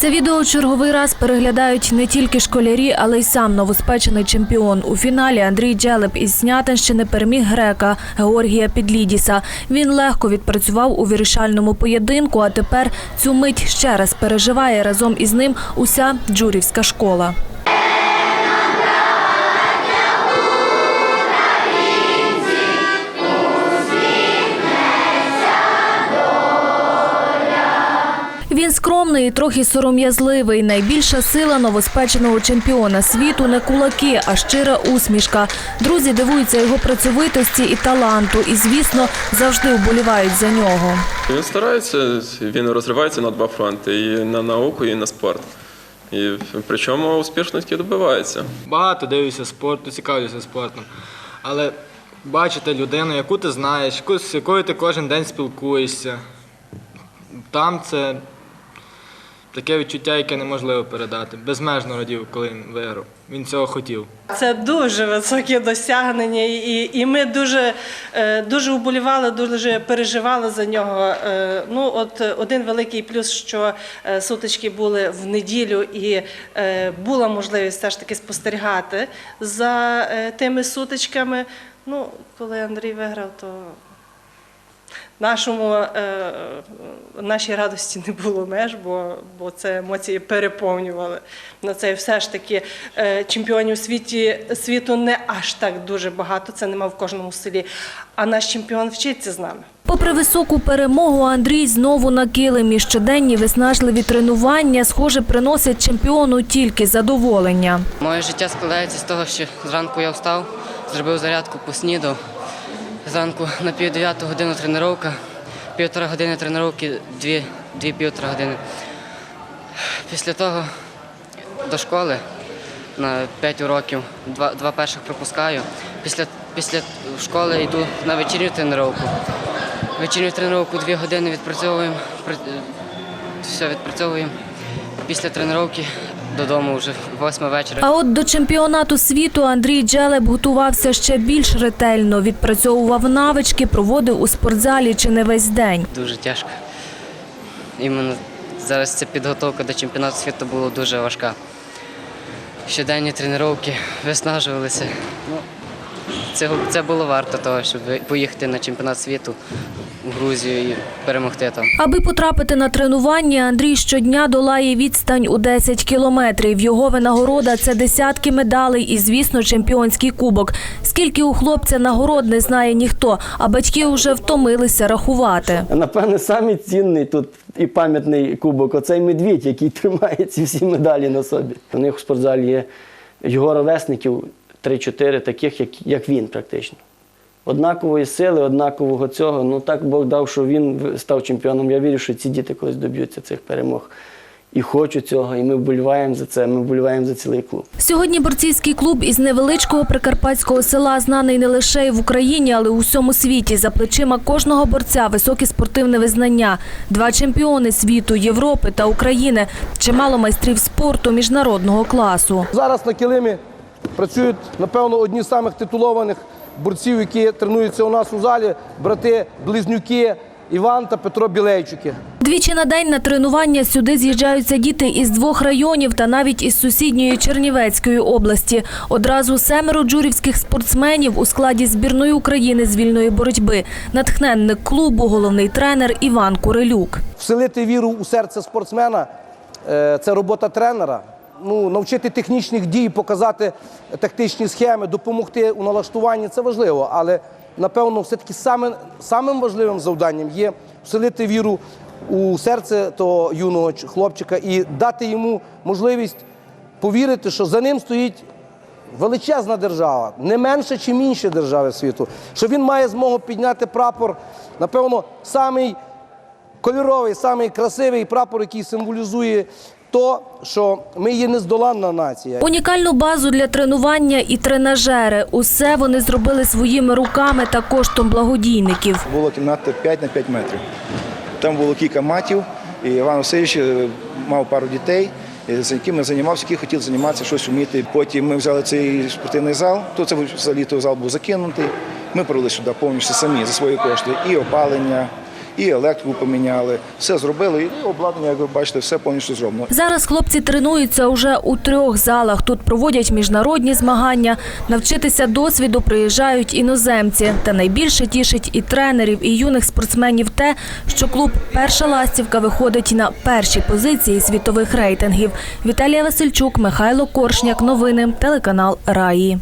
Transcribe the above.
Це відео черговий раз переглядають не тільки школярі, але й сам новоспечений чемпіон. У фіналі Андрій Джелеп із Снятинщини переміг грека Георгія Підлідіса. Він легко відпрацював у вирішальному поєдинку, а тепер цю мить ще раз переживає разом із ним уся джурівська школа. Він і трохи сором'язливий. Найбільша сила новоспеченого чемпіона світу не кулаки, а щира усмішка. Друзі дивуються його працьовитості і таланту, і звісно завжди вболівають за нього. Він старається, він розривається на два фронти і на науку, і на спорт. І причому успішності добивається. Багато дивлюся спорту, цікавлюся спортом. Але бачити людину, яку ти знаєш, з якою ти кожен день спілкуєшся. Там це таке відчуття, яке неможливо передати. Безмежно радів, коли він виграв. Він цього хотів. Це дуже високі досягнення, і, і ми дуже, е, дуже вболівали, дуже переживали за нього. Е, Ну, от е, один великий плюс, що сутички були в неділю, і була можливість все ж таки спостерігати за тими сутичками. Ну, коли Андрій виграв, то нашому, е, нашій радості не було меж, бо, бо це емоції переповнювали. На це все ж таки е, чемпіонів світі, світу не аж так дуже багато, це нема в кожному селі. А наш чемпіон вчиться з нами. Попри високу перемогу, Андрій знову на килимі. Щоденні виснажливі тренування, схоже, приносять чемпіону тільки задоволення. Моє життя складається з того, що зранку я встав, зробив зарядку, поснідав. Зранку на пів дев'яту годину тренування, півтора години тренування, дві, дві півтора години. Після того до школи на 5 уроків, два, два перших пропускаю. Після, після школи йду на вечірню тренування. Вечірню тренування дві години відпрацьовуємо, все відпрацьовуємо. Після тренування додому вже восьма вечора. А от до чемпіонату світу Андрій Джелеб готувався ще більш ретельно. Відпрацьовував навички, проводив у спортзалі чи не весь день. Дуже тяжко. Іменно зараз ця підготовка до чемпіонату світу була дуже важка. Щоденні тренування виснажувалися. Ну, це, це було варто того, щоб поїхати на чемпіонат світу в Грузію і перемогти там. Аби потрапити на тренування, Андрій щодня долає відстань у 10 кілометрів. Його винагорода це десятки медалей і, звісно, чемпіонський кубок. Скільки у хлопця нагород не знає ніхто, а батьки вже втомилися рахувати. Напевне, самий цінний тут і пам'ятний кубок оцей медвідь, який тримає ці всі медалі на собі. У них у спортзалі є його ровесників 3-4 таких, як, як він практично. Однакової сили, однакового цього. Ну так Бог дав, що він став чемпіоном. Я вірю, що ці діти колись доб'ються цих перемог. І хочу цього, і ми вболіваємо за це, ми вболіваємо за цілий клуб. Сьогодні борцівський клуб із невеличкого прикарпатського села знаний не лише і в Україні, але й у всьому світі. За плечима кожного борця високе спортивне визнання. Два чемпіони світу, Європи та України, чимало майстрів спорту міжнародного класу. Зараз на килимі працюють, напевно, одні з самих титулованих борців, які тренуються у нас у залі, брати близнюки Іван та Петро Білейчуки. Двічі на день на тренування сюди з'їжджаються діти із двох районів та навіть із сусідньої Чернівецької області. Одразу семеро джурівських спортсменів у складі збірної України з вільної боротьби. Натхненник клубу, головний тренер Іван Курилюк. Вселити віру у серце спортсмена е, це робота тренера. Ну, навчити технічних дій, показати тактичні схеми, допомогти у налаштуванні це важливо. Але напевно, все-таки саме, самим важливим завданням є вселити віру у серце того юного хлопчика і дати йому можливість повірити, що за ним стоїть величезна держава, не менше чи інші держави світу, що він має змогу підняти прапор, напевно, самий кольоровий, самий красивий прапор, який символізує то, що ми є нездоланна нація. Унікальну базу для тренування і тренажери. Усе вони зробили своїми руками та коштом благодійників. Була кімната 5 на 5 метрів. Там було кілька матів, і Іван Васильович е, мав пару дітей, е, з якими займався, які хотіли займатися, щось вміти. Потім ми взяли цей спортивний зал, то це взагалі той зал був закинутий. Ми провели сюди повністю самі за свої кошти і опалення, і електрику поміняли. Все зробили, і обладнання, як ви бачите, все повністю зроблено. Зараз хлопці тренуються уже у трьох залах. Тут проводять міжнародні змагання. Навчитися досвіду приїжджають іноземці. Та найбільше тішить і тренерів, і юних спортсменів те, що клуб Перша ластівка виходить на перші позиції світових рейтингів. Віталія Васильчук, Михайло Коршняк. Новини телеканал Раї.